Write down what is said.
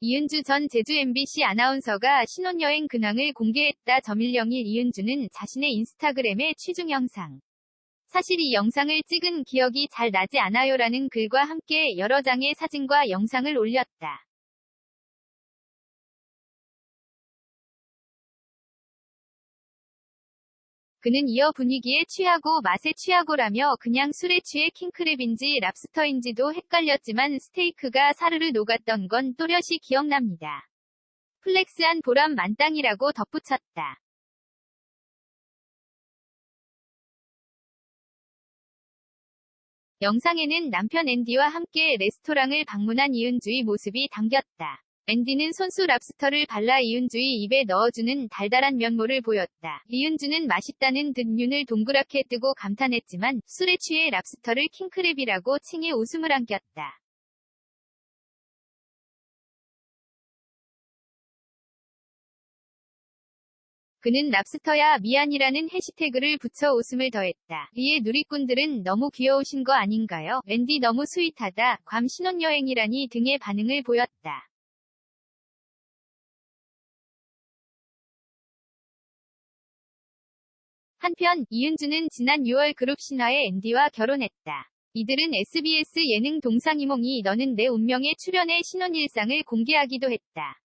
이은주 전 제주 MBC 아나운서가 신혼여행 근황을 공개했다. 점일영일 이은주는 자신의 인스타그램에 취중 영상. 사실 이 영상을 찍은 기억이 잘 나지 않아요라는 글과 함께 여러 장의 사진과 영상을 올렸다. 그는 이어 분위기에 취하고 맛에 취하고라며 그냥 술에 취해 킹크랩인지 랍스터인지도 헷갈렸지만 스테이크가 사르르 녹았던 건 또렷이 기억납니다. 플렉스한 보람 만땅이라고 덧붙였다. 영상에는 남편 앤디와 함께 레스토랑을 방문한 이은주의 모습이 담겼다. 앤디는 손수 랍스터를 발라 이은주의 입에 넣어주는 달달한 면모를 보였다. 이은주는 맛있다는 듯 눈을 동그랗게 뜨고 감탄했지만 술에 취해 랍스터를 킹크랩이라고 칭해 웃음을 안겼다. 그는 랍스터야 미안이라는 해시태그를 붙여 웃음을 더했다. 이에 누리꾼들은 너무 귀여우신 거 아닌가요? 앤디 너무 스윗하다. 괌 신혼여행이라니 등의 반응을 보였다. 한편 이은주는 지난 6월 그룹 신화의 앤디와 결혼했다. 이들은 SBS 예능 동상이몽이 너는 내 운명에 출연해 신혼 일상을 공개하기도 했다.